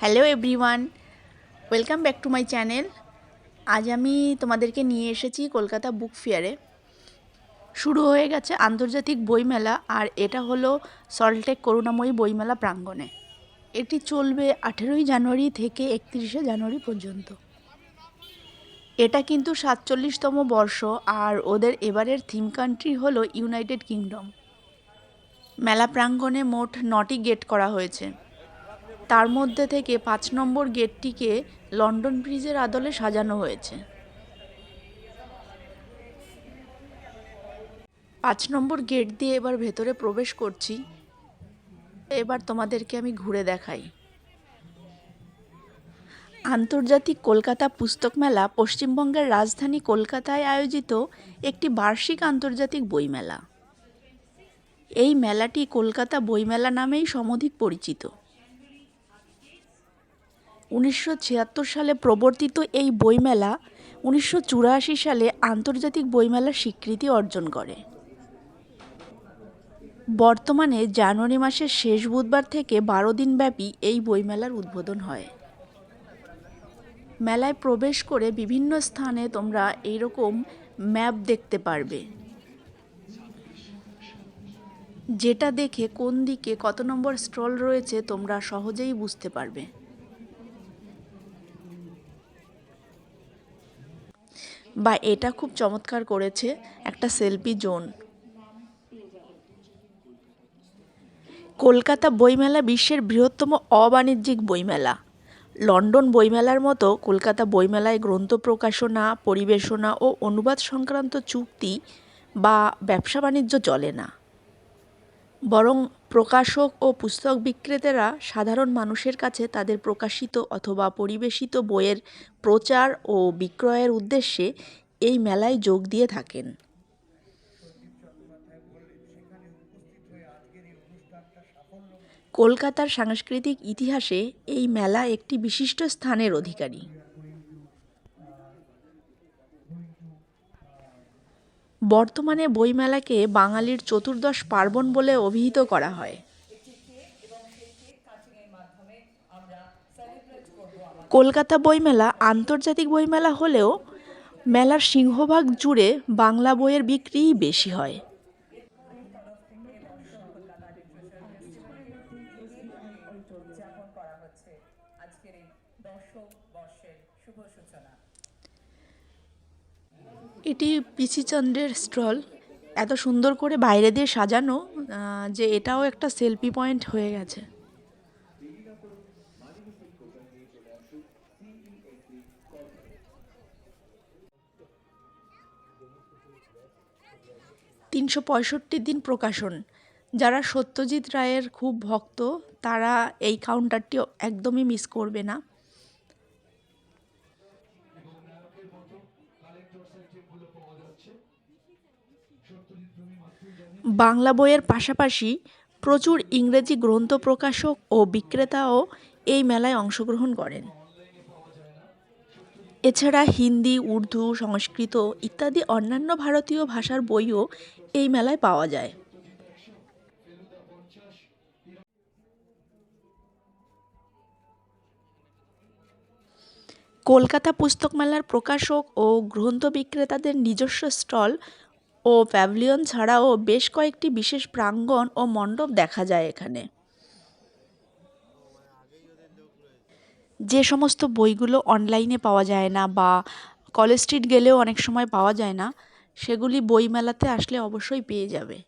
Hello everyone welcome back to my channel আজ আমি তোমাদেরকে নিয়ে এসেছি কলকাতা বুক ফেয়ারে। শুরু হয়ে গেছে আন্তর্জাতিক বইমেলা, আর এটা হলো সল্টেক করুণাময়ী বইমেলা প্রাঙ্গণে। এটি চলবে আঠেরোই জানুয়ারি থেকে একত্রিশে জানুয়ারি পর্যন্ত। এটা কিন্তু সাতচল্লিশতম বর্ষ, আর ওদের এবারের থিম কান্ট্রি হলো ইউনাইটেড কিংডম মেলা প্রাঙ্গণে মোট নটি গেট করা হয়েছে। তার মধ্যে থেকে পাঁচ নম্বর গেটটিকে লন্ডন ব্রিজের আদলে সাজানো হয়েছে। পাঁচ নম্বর গেট দিয়ে এবার ভেতরে প্রবেশ করছি। এবার তোমাদেরকে আমি ঘুরে দেখাই। আন্তর্জাতিক কলকাতা পুস্তক মেলা পশ্চিমবঙ্গের রাজধানী কলকাতায় আয়োজিত একটি বার্ষিক আন্তর্জাতিক বইমেলা। এই মেলাটি কলকাতা বইমেলা নামেই সমধিক পরিচিত। উনিশশো ছিয়াত্তর সালে প্রবর্তিত এই বইমেলা উনিশশো চুরাশি সালে আন্তর্জাতিক বইমেলার স্বীকৃতি অর্জন করে। বর্তমানে জানুয়ারি মাসের শেষ বুধবার থেকে বারো দিনব্যাপী এই বইমেলার উদ্বোধন হয়। মেলায় প্রবেশ করে বিভিন্ন স্থানে তোমরা এইরকম ম্যাপ দেখতে পারবে। যেটা দেখে কোন দিকে কত নম্বর স্টল রয়েছে তোমরা সহজেই বুঝতে পারবে। বা এটা খুব চমৎকার করেছে একটা সেলফি জোন। কলকাতা বইমেলা বিশ্বের বৃহত্তম অবাণিজ্যিক বইমেলা। লন্ডন বইমেলার মতো কলকাতা বইমেলায় গ্রন্থ প্রকাশনা, পরিবেশনা ও অনুবাদ সংক্রান্ত চুক্তি বা ব্যবসা বাণিজ্য চলে না। বরং প্রকাশক ও পুস্তক বিক্রেতারা সাধারণ মানুষের কাছে তাদের প্রকাশিত অথবা পরিবেশিত বইয়ের প্রচার ও বিক্রয়ের উদ্দেশ্যে এই মেলায় যোগ দিয়ে থাকেন। কলকাতার সাংস্কৃতিক ইতিহাসে এই মেলা একটি বিশিষ্ট স্থানের অধিকারী। বর্তমানে বইমেলাকে বাঙালির চতুর্দশ পার্বণ বলে অভিহিত করা হয়। কলকাতা বইমেলা আন্তর্জাতিক বইমেলা হলেও মেলার সিংহভাগ জুড়ে বাংলা বইয়ের বিক্রিই বেশি হয় উদযাপন করা হচ্ছে আজকের এই দশম বর্ষের শুভ সূচনা এটি পিসিচন্দ্রের স্টল। এত সুন্দর করে বাইরে দিয়ে সাজানো যে এটাও একটা সেলফি পয়েন্ট হয়ে গেছে। তিনশো পঁয়ষট্টি দিন প্রকাশন। যারা সত্যজিৎ রায়ের খুব ভক্ত, তারা এই কাউন্টারটি একদমই মিস করবে না। বাংলা বইয়ের পাশাপাশি প্রচুর ইংরেজি গ্রন্থ প্রকাশক ও বিক্রেতাও এই মেলায় অংশগ্রহণ করেন। এছাড়া হিন্দি, উর্দু, সংস্কৃত ইত্যাদি অন্যান্য ভারতীয় ভাষার বইও এই মেলায় পাওয়া যায়। কলকাতা পুস্তক মেলার প্রকাশক ও গ্রন্থ বিক্রেতাদের নিজস্ব স্টল ও প্যাভলিয়ন ছাড়াও বেশ কয়েকটি বিশেষ প্রাঙ্গণ ও মণ্ডপ দেখা যায় এখানে। যে সমস্ত বইগুলো অনলাইনে পাওয়া যায় না বা কলেজ স্ট্রিট গেলেও অনেক সময় পাওয়া যায় না, সেগুলি বইমেলাতে আসলে অবশ্যই পেয়ে যাবে।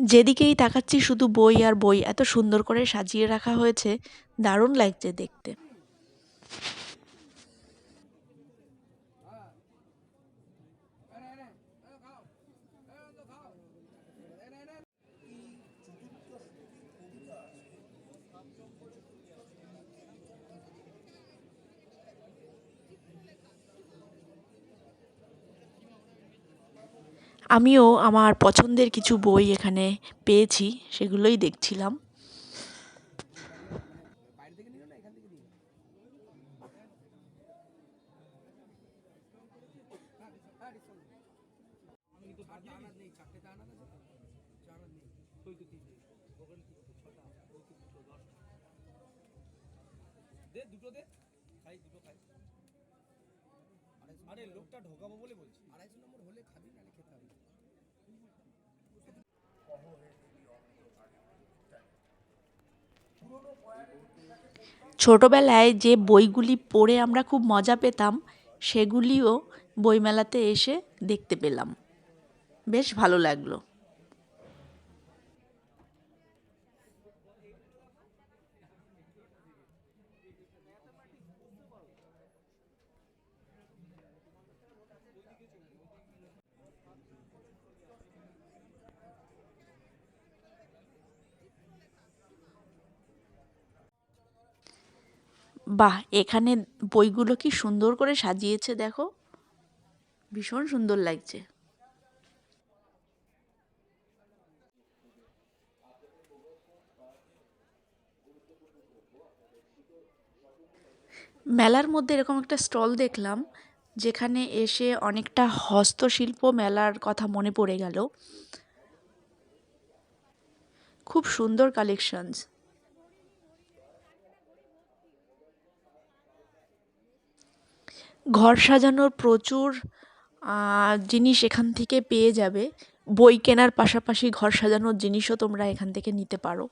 যেদিকেই তাকাচ্ছি শুধু বই আর বই এত সুন্দর করে সাজিয়ে রাখা হয়েছে, দারুণ লাগছে দেখতে। আমিও আমার পছন্দের কিছু বই এখানে পেয়েছি, সেগুলোই দেখছিলাম। আরে, লোকটা ঢোকাবো বলে বলছি। আড়াইশো নম্বর হলে খাবি নাহলে খেতে হবে। ছোটবেলায় যে বইগুলি পড়ে আমরা খুব মজা পেতাম, সেগুলিও বইমেলাতে এসে দেখতে পেলাম। বেশ ভালো লাগল। বাহ, এখানে বইগুলো কি সুন্দর করে সাজিয়েছে দেখো। ভীষণ সুন্দর লাগছে। মেলার মধ্যে এরকম একটা স্টল দেখলাম, যেখানে এসে অনেকটা হস্তশিল্প মেলার কথা মনে পড়ে গেল। খুব সুন্দর কালেকশনস ঘর সাজানোর প্রচুর জিনিস এখান থেকে পেয়ে যাবে। বই কেনার পাশাপাশি ঘর সাজানোর জিনিসও তোমরা এখান থেকে নিতে পারো।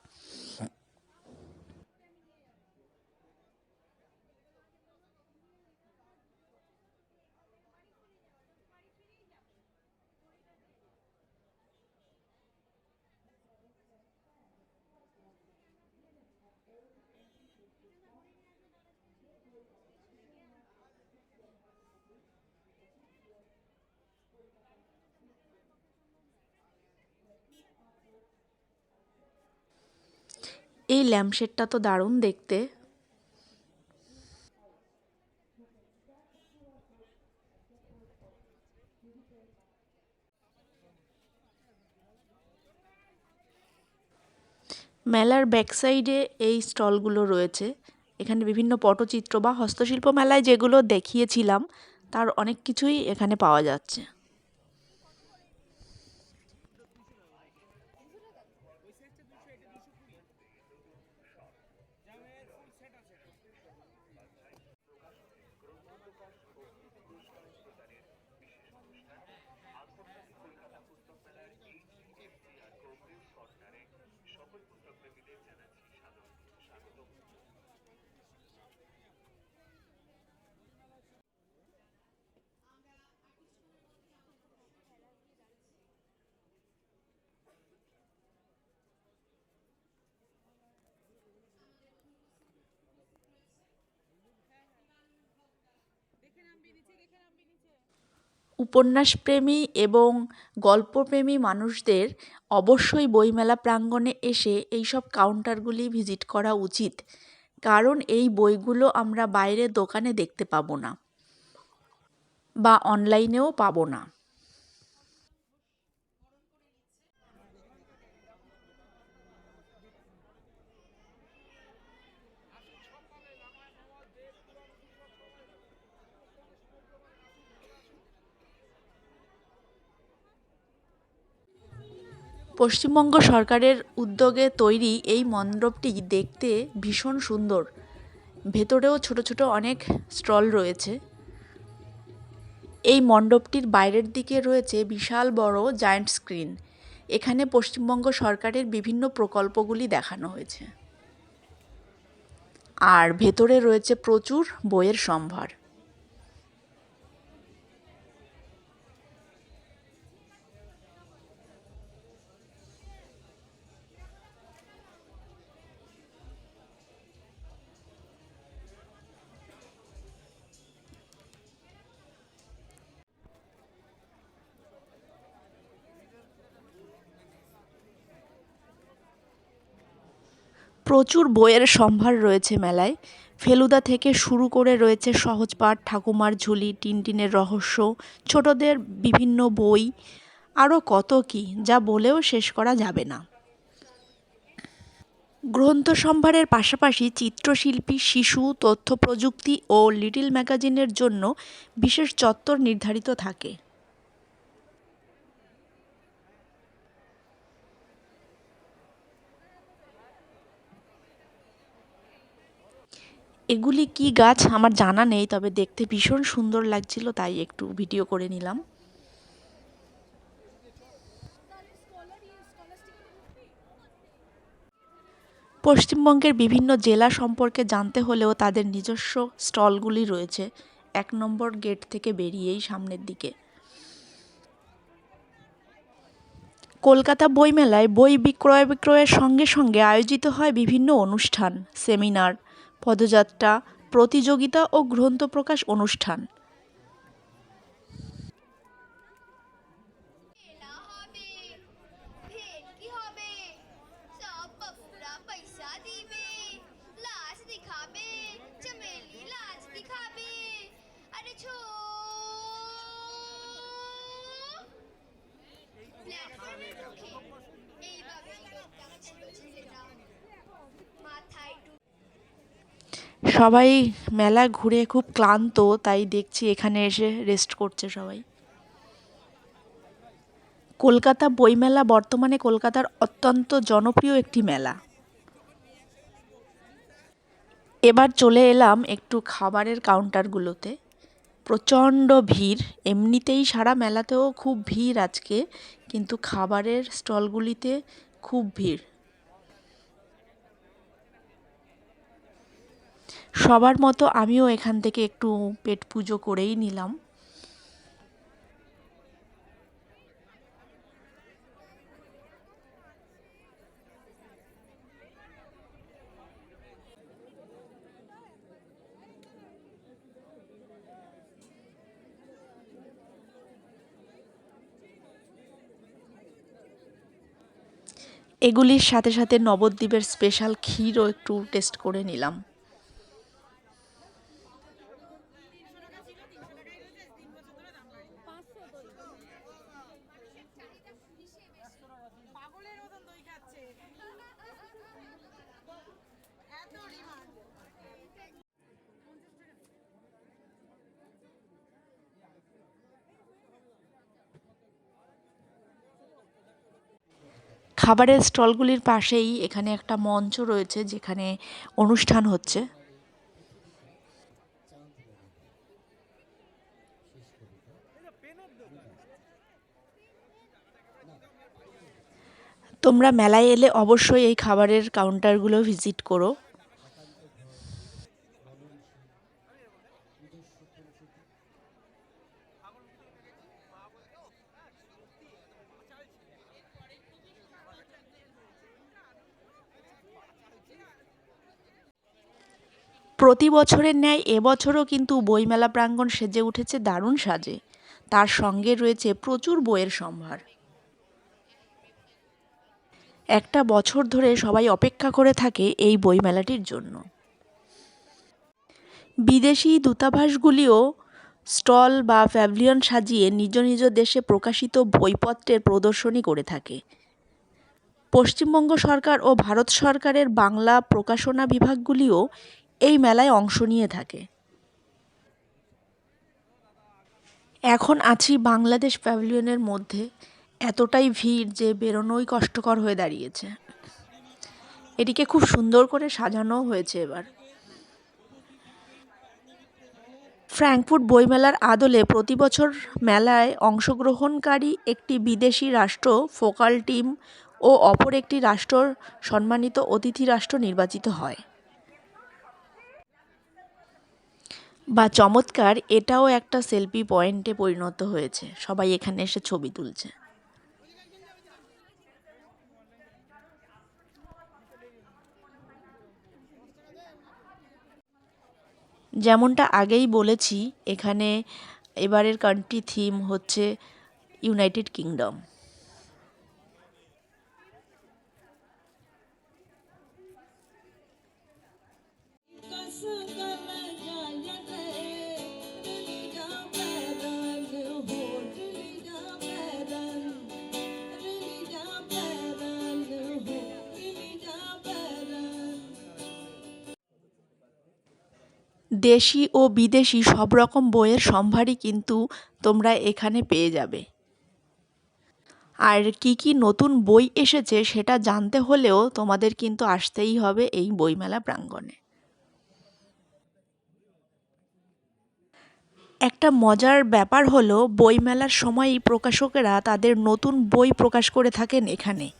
এই ল্যাম্পশেডটা তো দারুণ দেখতে। মেলার ব্যাক সাইডে এই স্টলগুলো রয়েছে। এখানে বিভিন্ন পটচিত্র বা হস্তশিল্প মেলায় যেগুলো দেখিয়েছিলাম, তার অনেক কিছুই এখানে পাওয়া যাচ্ছে। উপন্যাসপ্রেমী এবং গল্পপ্রেমী মানুষদের অবশ্যই বইমেলা প্রাঙ্গণে এসে এই সব কাউন্টারগুলি ভিজিট করা উচিত, কারণ এই বইগুলো আমরা বাইরের দোকানে দেখতে পাবো না বা অনলাইনেও পাবো না। পশ্চিমবঙ্গ সরকারের উদ্যোগে তৈরি এই মণ্ডপটি দেখতে ভীষণ সুন্দর। ভেতরেও ছোট ছোট অনেক স্টল রয়েছে। এই মণ্ডপটির বাইরের দিকে রয়েছে বিশাল বড় জায়ান্ট স্ক্রিন এখানে পশ্চিমবঙ্গ সরকারের বিভিন্ন প্রকল্পগুলি দেখানো হয়েছে। আর ভেতরে রয়েছে প্রচুর বইয়ের সম্ভার। প্রচুর বইয়ের সম্ভার রয়েছে মেলায়। ফেলুদা থেকে শুরু করে রয়েছে সহজপাঠ ঠাকুমার ঝুলি, টিনটিনের রহস্য, ছোটদের বিভিন্ন বই, আরও কত কী যা বলেও শেষ করা যাবে না। গ্রন্থ সম্ভারের পাশাপাশি চিত্রশিল্পী, শিশু তথ্য প্রযুক্তি ও লিটিল ম্যাগাজিনের জন্য বিশেষ চত্বর নির্ধারিত থাকে। এগুলি কি গাছ? আমার জানা নেই, তবে দেখতে ভীষণ সুন্দর লাগছিল, তাই একটু ভিডিও করে নিলাম। পশ্চিমবঙ্গের বিভিন্ন জেলা সম্পর্কে জানতে হলেও তাদের নিজস্ব স্টলগুলি রয়েছে, এক নম্বর গেট থেকে বেরিয়েই সামনের দিকে। কলকাতা বইমেলায় বই বিক্রয় বিক্রয়ের সঙ্গে সঙ্গে আয়োজিত হয় বিভিন্ন অনুষ্ঠান, সেমিনার পদযাত্রা প্রতিযোগিতা ও গ্রন্থ প্রকাশ অনুষ্ঠান। সবাই মেলা ঘুরে খুব ক্লান্ত, তাই দেখছি এখানে এসে রেস্ট করছে সবাই। কলকাতা বইমেলা বর্তমানে কলকাতার অত্যন্ত জনপ্রিয় একটি মেলা। এবার চলে এলাম একটু খাবারের কাউন্টারগুলোতে প্রচণ্ড ভিড়, এমনিতেই সারা মেলাতেও খুব ভিড় আজকে, কিন্তু খাবারের স্টলগুলিতে খুব ভিড়। সবার মতো আমিও এখান থেকে একটু পেট পুজো করেই নিলাম। এগুলির সাথে সাথে নবদ্বীপের স্পেশাল ক্ষীরও একটু টেস্ট করে নিলাম। খাবারের স্টলগুলির পাশেই এখানে একটা মঞ্চ রয়েছে যেখানে অনুষ্ঠান হচ্ছে। তোমরা মেলায় এলে অবশ্যই এই খাবারের কাউন্টারগুলো ভিজিট করো। প্রতি বছরের ন্যায় এবছরও কিন্তু বইমেলা প্রাঙ্গণ সেজে উঠেছে দারুণ সাজে। তার সঙ্গে রয়েছে প্রচুর বইয়ের সম্ভার। একটা বছর ধরে সবাই অপেক্ষা করে থাকে এই বইমেলাটির জন্য। বিদেশি দূতাবাসগুলিও স্টল বা প্যাভিলিয়ন সাজিয়ে নিজ নিজ দেশে প্রকাশিত বইপত্রের প্রদর্শনী করে থাকে। পশ্চিমবঙ্গ সরকার ও ভারত সরকারের বাংলা প্রকাশনা বিভাগগুলিও এই মেলায় অংশ নিয়ে থাকে। এখন আছি বাংলাদেশ প্যাভিলিয়নের মধ্যে। এতটাই ভিড় যে বেরোনোই কষ্টকর হয়ে দাঁড়িয়েছে। এটিকে খুব সুন্দর করে সাজানো হয়েছে এবার। ফ্র্যাঙ্কফুর্ট বইমেলার আদলে প্রতি বছর মেলায় অংশগ্রহণকারী একটি বিদেশি রাষ্ট্র, ফোকাল টিম ও অপর একটি রাষ্ট্রর সম্মানিত অতিথি রাষ্ট্র নির্বাচিত হয়। বা চমৎকার, এটাও একটা সেলফি পয়েন্টে পরিণত হয়েছে। সবাই এখানে এসে ছবি তুলছে। যেমনটা আগেই বলেছি, এখানে এবারের কান্ট্রি থিম হচ্ছে ইউনাইটেড কিংডম দেশি ও বিদেশি সব রকম বইয়ের সম্ভারই কিন্তু তোমরা এখানে পেয়ে যাবে। আর কি কি নতুন বই এসেছে সেটা জানতে হলেও তোমাদের কিন্তু আসতেই হবে এই বইমেলা প্রাঙ্গণে। একটা মজার ব্যাপার হলো, বইমেলার সময়ই প্রকাশকেরা তাদের নতুন বই প্রকাশ করে থাকেন এখানে।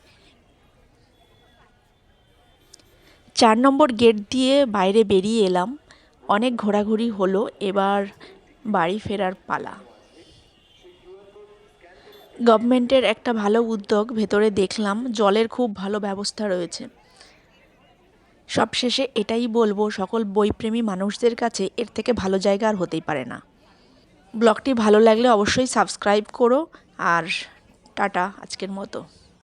চার নম্বর গেট দিয়ে বাইরে বেরিয়ে এলাম। অনেক ঘোরাঘুরি হলো, এবার বাড়ি ফেরার পালা। গভর্নমেন্টের একটা ভালো উদ্যোগ, ভেতরে দেখলাম জলের খুব ভালো ব্যবস্থা রয়েছে। সবশেষে এটাই বলব, সকল বইপ্রেমী মানুষদের কাছে এর থেকে ভালো জায়গা আর হতেই পারে না। ব্লগটি ভালো লাগলে অবশ্যই সাবস্ক্রাইব করো, আর টাটা আজকের মতো।